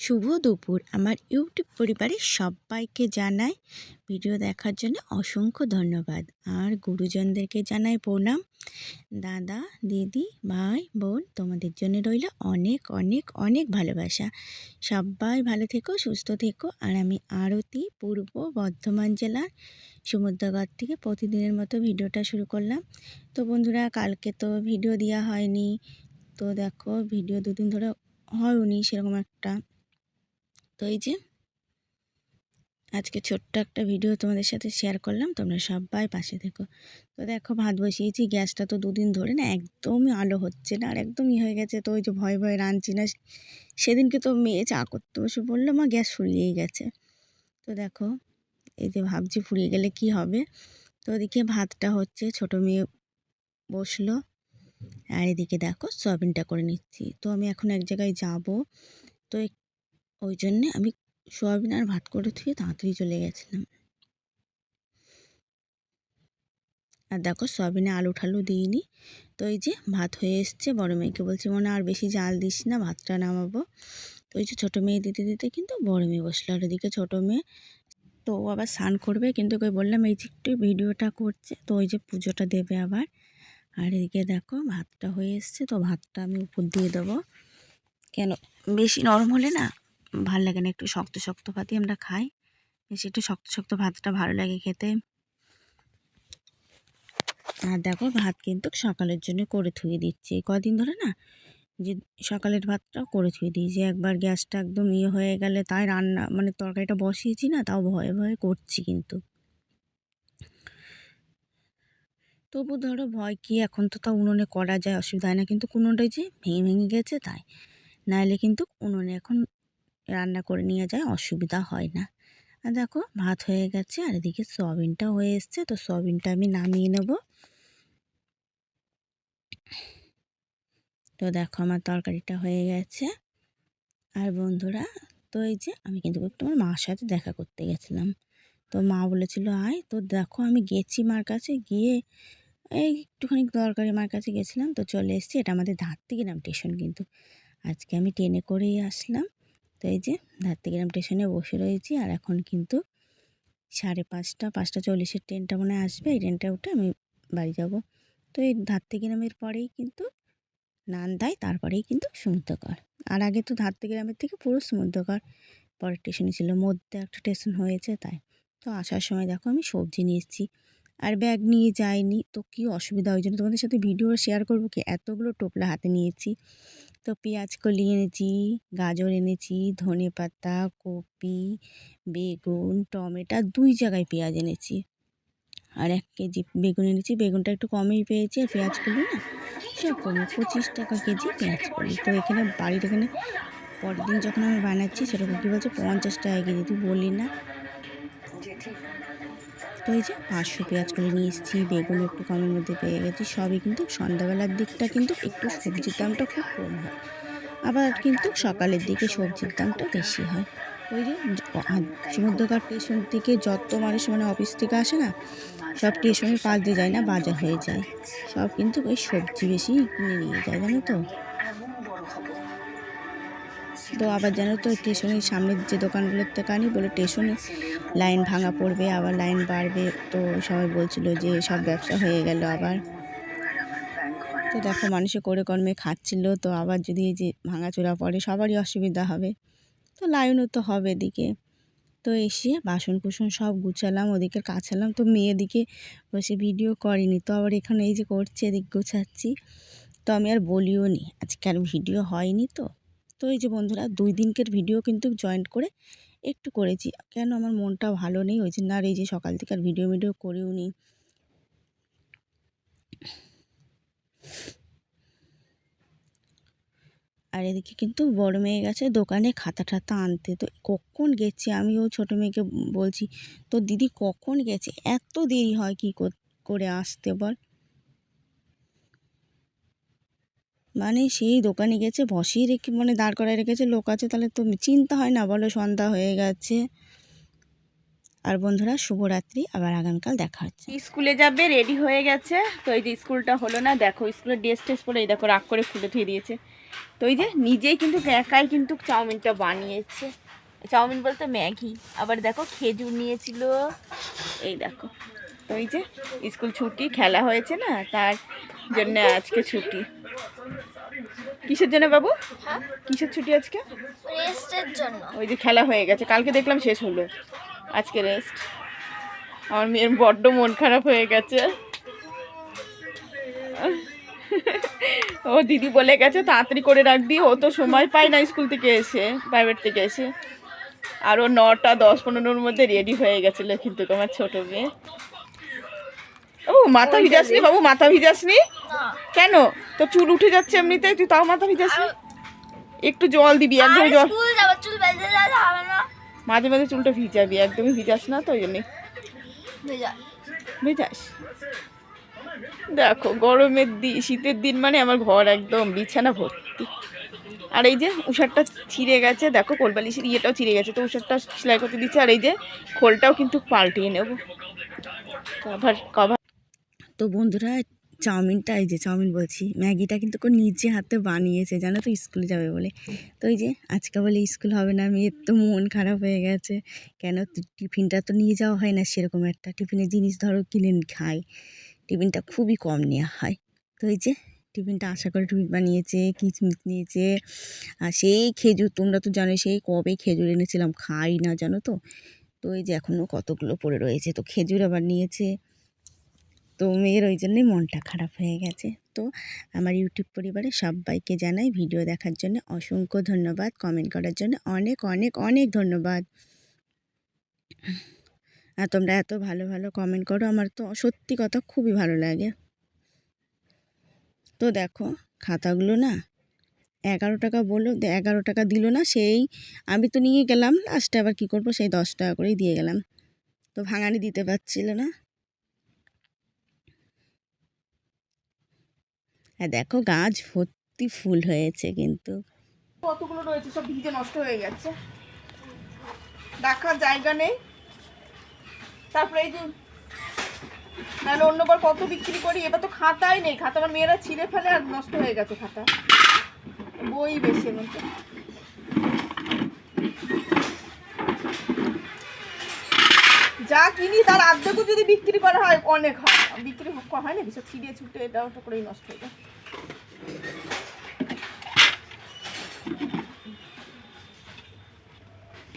শুভ দুপুর। আমার ইউটিউব পরিবারের সবাইকে জানাই ভিডিও দেখার জন্য অসংখ্য ধন্যবাদ। আর গুরুজনদেরকে জানাই প্রণাম। দাদা, দিদি, ভাই, বোন, তোমাদের জন্য রইল অনেক অনেক অনেক ভালোবাসা। সবাই ভালো থেকো, সুস্থ থেকো। আর আমি আরতি পূর্ব বর্ধমান জেলার সমুদ্রগড় থেকে প্রতিদিনের মতো ভিডিওটা শুরু করলাম। তো বন্ধুরা, কালকে তো ভিডিও দেওয়া হয়নি। তো দেখো, ভিডিও দুদিন ধরে হয়নি সেরকম একটা তো এই যে আজকে ছোট্ট একটা ভিডিও তোমাদের সাথে শেয়ার করলাম, তোমরা সবাই পাশে থেকো। তো দেখো ভাত বসিয়েছি, গ্যাসটা তো দুদিন ধরে না একদমই আলো হচ্ছে না, আর একদমই হয়ে গেছে। তো ওই যে ভয় ভয় রাঁধছি না, সেদিনকে তো মেয়ে চা করতে বসে বলল, মা, গ্যাস ফুরিয়েই গেছে। তো দেখো এই যে ভাবছি ফুরিয়ে গেলে কি হবে? তো ওদিকে ভাতটা হচ্ছে, ছোট মেয়ে বসল, আর এদিকে দেখো সয়াবিনটা করে নিচ্ছি। তো আমি এখন এক জায়গায় যাব। তো ওই জন্যে আমি সোয়াবিন আর ভাত করে থুয়ে তাড়াতাড়ি চলে গেছিলাম। আর দেখো সয়াবিনে আলু ঠালু দিইনি। তো এই যে ভাত হয়ে এসছে, বড় মেয়েকে বলছি, মনে আর বেশি জাল দিস না, ভাতটা নামাবো। তো ওই যে ছোটো মেয়ে দিতে দিতে কিন্তু বড় মেয়ে বসল। আর ওদিকে ছোটো মেয়ে তো ও আবার স্নান করবে, কিন্তু ওই বললাম, এই যে একটু ভিডিওটা করছে, তো ওই যে পুজোটা দেবে আবার। আর এদিকে দেখো ভাতটা হয়ে এসছে, তো ভাতটা আমি উপর দিয়ে দেবো। কেন? বেশি নরম হলে না ভালো লাগে না, একটু শক্ত শক্ত ভাতই আমরা খাই। বেশি একটু শক্ত শক্ত ভাতটা ভালো লাগে খেতে। আর দেখো, ভাত কিন্তু সকালের জন্য করে থুয়ে দিচ্ছি। কদিন ধরে না, যে সকালের ভাতটাও করে থুয়ে দিয়েছি একবার গ্যাসটা একদম ইয়ে হয়ে গেলে তাই রান্না মানে তরকারিটা বসিয়েছি না, তাও ভয়ে ভয়ে করছি কিন্তু। তবু ধরো ভয় কি, এখন তো তা উনুনে করা যায়, অসুবিধা হয় না। কিন্তু কোনোটাই যে ভেঙে ভেঙে গেছে তাই। নাহলে কিন্তু উনুনে এখন রান্না করে নিয়ে যায়, অসুবিধা হয় না। আর দেখো, ভাত হয়ে গেছে আর এদিকে সয়াবিনটা হয়ে এসছে, তো সয়াবিনটা আমি নামিয়ে নেব। তো দেখো, আমার তরকারিটা হয়ে গেছে। আর বন্ধুরা, তো এই যে আমি কিন্তু একটু আমার মার সাথে দেখা করতে গেছিলাম। তো মা বলেছিল, আয়, তো দেখো, আমি গেছি মার কাছে গিয়ে এই একটুখানি দরকারি মার কাছে গেছিলাম, তো চলে এসেছি। এটা আমাদের ধাত্তিগ্রাম স্টেশন কিন্তু। আজকে আমি ট্রেনে করেই আসলাম। তো এই যে ধাত্তিগ্রাম স্টেশনে বসে রয়েছি আর এখন কিন্তু সাড়ে পাঁচটা পাঁচটা চল্লিশের ট্রেনটা মনে আসবে। এই ট্রেনটা উঠে আমি বাড়ি যাব। তো এই ধাত্তিগ্রামের পরেই কিন্তু নান্দাই, তারপরেই কিন্তু সমুদ্রকর আর আগে তো ধাত্তিগ্রামের থেকে পুরো সমুদ্রকর পরের স্টেশনে ছিল। মধ্যে একটা স্টেশন হয়েছে তাই। তো আসার সময় দেখো আমি সবজি নিয়ে এসেছি। আর ব্যাগ নিয়ে যাইনি। তো কী অসুবিধা? ওই জন্য তোমাদের সাথে ভিডিও শেয়ার করব কি? এতগুলো টোপলা হাতে নিয়েছি। তো পেঁয়াজ কলি এনেছি, গাজর এনেছি, ধনে পাতা, কপি, বেগুন, টমেটো, দুই জায়গায় পেঁয়াজ এনেছি। আর এক কেজি বেগুন এনেছি, বেগুনটা একটু কমেই পেয়েছি, আর পেঁয়াজ কলি না সব কমে পঁচিশ টাকা কেজি পেঁয়াজ কলি। তো এখানে বাড়ির এখানে পরের দিন যখন আমি বানাচ্ছি সেরকম কী বলছে? পঞ্চাশ টাকা কেজি। তুই বললি না তো এই যে পাঁচশো পেঁয়াজ করে নিয়ে এসেছি, বেগুন একটু কমের মধ্যে পেয়ে গেছি, সবই কিন্তু সন্ধ্যাবেলার দিকটা কিন্তু একটু সবজির দামটা খুব কম হয়। আবার কিন্তু সকালের দিকে সবজির দামটা বেশি হয়। ওই যে সমুদ্রকার স্টেশন থেকে যত মানুষ মানে অফিস থেকে আসে না, সব স্টেশনের পাশ দিয়ে যায় না, বাজার হয়ে যায়। সব কিন্তু ওই সবজি বেশি কিনে নিয়ে যায়, জানো তো? তো আবার জানো তো স্টেশনের সামনের যে দোকানগুলোর থেকে আনি বলে স্টেশনে লাইন ভাঙা পড়বে, আবার লাইন বাড়বে। তো সবাই বলছিল যে সব ব্যবসা হয়ে গেল আবার। তো দেখো মানুষে করে কর্মে খাচ্ছিল, তো আবার যদি এই যে ভাঙাচোরা পড়ে সবারই অসুবিধা হবে। তো লাইনও তো হবে এদিকে। তো এসে বাসন কুসন সব গুছালাম, ওদিকে কাছালাম, তো মেয়ে মেয়েদিকে বসে ভিডিও করিনি। তো আবার এখানে এই যে করছে, এদিক গোছাচ্ছি। তো আমি আর বলিও নি, আজকে আর ভিডিও হয়নি তো। তো এই যে বন্ধুরা, দুই দিনকের ভিডিও কিন্তু জয়েন্ট করে একটু করেছি। কেন আমার মনটা ভালো নেই? ওই জন্য আর এই যে সকাল থেকে আর ভিডিও ভিডিও করেও নি। আর এদিকে কিন্তু বড় মেয়ে গেছে দোকানে খাতা টাতা আনতে। তো কখন গেছে? আমি ও ছোটো মেয়েকে বলছি তো দিদি কখন গেছে? এত দেরি হয় কি করে আসতে বল। মানে সেই দোকানে গেছে, বসিয়ে রেখে মানে দাঁড় করায় রেখেছে, লোক আছে, তাহলে তো চিন্তা হয় না, বলো সন্ধ্যা হয়ে গেছে। আর বন্ধুরা, শুভরাত্রি, আবার আগামীকাল দেখা হচ্ছে। স্কুলে যাবে, রেডি হয়ে গেছে। তো এই যে স্কুলটা হলো না, দেখো স্কুলের ড্রেস টেস পরে, এই দেখো রাগ করে খুলে থুয়ে দিয়েছে। তো এই যে নিজেই কিন্তু একাই কিন্তু চাউমিনটা বানিয়েছে। চাউমিন বলতে ম্যাগি, আবার দেখো খেজুর নিয়েছিল। এই দেখো, তো এই যে স্কুল ছুটি, খেলা হয়েছে না, তার জন্য আজকে ছুটি। কিসের জন্য বাবু? হ্যাঁ? কিসের ছুটি আজকে? রেস্টের জন্য। ওই যে খেলা হয়ে গেছে। কালকে দেখলাম শেষ হলো। আজকে রেস্ট। আমার মেয়ের বড্ড মন খারাপ হয়ে গেছে। ও দিদি বলে গেছে তাড়াতাড়ি করে রাখবি। ও তো সময় পায় না স্কুল থেকে এসে প্রাইভেট থেকে এসে। আর ও নটা দশ পনেরোর মধ্যে রেডি হয়ে গেছিল কিন্তু আমার ছোটো মেয়ে। ও মাথা ভিজাসনি বাবু মাথা ভিজাসনি? কেন? তো চুল উঠে যাচ্ছে এমনিতে তুই তাও মাথা ভিজাসনি একটু জল দিবি একদম জল। মাঝে মাঝে চুলটা ভিজাবি একদমই ভিজাস না তো ওই জন্যে ভিজাস? দেখো গরমের দিন শীতের দিন মানে আমার ঘর একদম বিছানা ভর্তি। আর এই যে উষারটা ছিঁড়ে গেছে দেখো কোলবালিশের ইয়েটাও ছিঁড়ে গেছে তো উষারটা সেলাই করতে দিচ্ছে আর এই যে খোলটাও কিন্তু পাল্টিয়ে নেব। কভার কভার তো বন্ধুরা চাউমিনটা, এই যে চাউমিন বলছি, ম্যাগিটা কিন্তু কোন নিজে হাতে বানিয়েছে, জানো তো স্কুলে যাবে বলে। তো এই যে আজকে বলে স্কুল হবে না, মেয়ের তো মন খারাপ হয়ে গেছে। কেন? টিফিনটা তো নিয়ে যাওয়া হয় না সেরকম একটা। টিফিনের জিনিস ধরো কিনে খাই। টিফিনটা খুবই কম নেওয়া হয়। তো এই যে টিফিনটা আশা করে টিফিন বানিয়েছে, কিচমিচ নিয়েছে। আর সেই খেজুর, তোমরা তো জানো সেই কবে খেজুর এনেছিলাম, খাই না, জানো তো। তো এই যে এখনও কতগুলো পড়ে রয়েছে। তো খেজুর আবার নিয়েছে। তো মেয়ের ওই জন্যই মনটা খারাপ হয়ে গেছে। তো আমার ইউটিউব পরিবারে সবাইকে জানাই ভিডিও দেখার জন্য অসংখ্য ধন্যবাদ কমেন্ট করার জন্য অনেক অনেক অনেক ধন্যবাদ। আর তোমরা এত ভালো ভালো কমেন্ট করো, আমার তো সত্যি কথা খুবই ভালো লাগে। তো দেখো, খাতাগুলো না এগারো টাকা বলল এগারো টাকা দিল না, সেই আমি তো নিয়ে গেলাম, লাস্টে আবার কী করব, সেই দশ টাকা করেই দিয়ে গেলাম। তো ভাঙানি দিতে পারছিল না। আর দেখো গাছ ভর্তি ফুল হয়েছে কিন্তু। কতগুলো রয়েছে? সব ভিজে নষ্ট হয়ে গেছে। দেখার জায়গা নেই। তারপরে এই যে, নাহলে অন্যবার কত বিক্রি করি? এবার তো খাতাই নেই। খাতা আমার মেয়েরা ছিঁড়ে ফেলে আর নষ্ট হয়ে গেছে খাতা। বই বেশি মতো যা কিনি, তার আর্ধেকও যদি বিক্রি করা হয়, অনেক হয়। বিক্রি হয় না কিছু ছিঁড়ে ছুটে এটা ওটা করেই নষ্ট হয়ে যায়।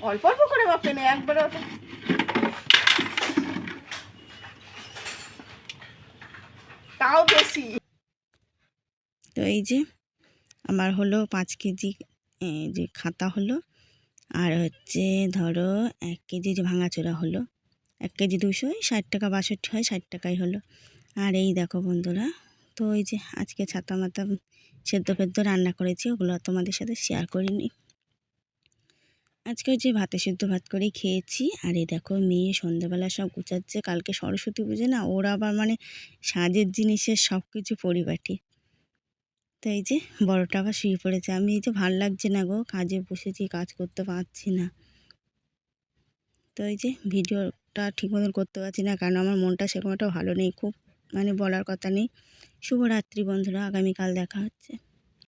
অল্প অল্প করে মাপে নেই একবারে অত তাও বেশি। তো এই যে, আমার হলো পাঁচ কেজি যে খাতা হলো, আর হচ্ছে ধরো এক কেজি যে ভাঙাচোরা হলো এক কেজি দুশো ষাট টাকা বাষট্টি হয়, ষাট টাকাই হলো। আর এই দেখো বন্ধুরা, তো ওই যে আজকে ছাতা মাতা সেদ্ধ ফেদ্ধ রান্না করেছি, ওগুলো তোমাদের সাথে শেয়ার করিনি। আজকে ওই যে ভাতে সেদ্ধ ভাত করেই খেয়েছি, আর এই দেখো মেয়ে সন্ধ্যাবেলা সব গুছাচ্ছে, কালকে সরস্বতী পুজো না, ওরা আবার মানে সাজের জিনিসের সব কিছু পরিপাটি। তো এই যে বড়টা আবার শুয়ে পড়েছে, আমি এই যে ভালো লাগছে না গো, কাজে বসেছি, কাজ করতে পারছি না। তো এই যে ভিডিওটা ঠিক মতন করতে পারছি না, কারণ আমার মনটা সেরকম একটা ভালো নেই। খুব মানে বলার কথা নেই। শুভরাত্রি বন্ধুরা, আগামীকাল দেখা হচ্ছে।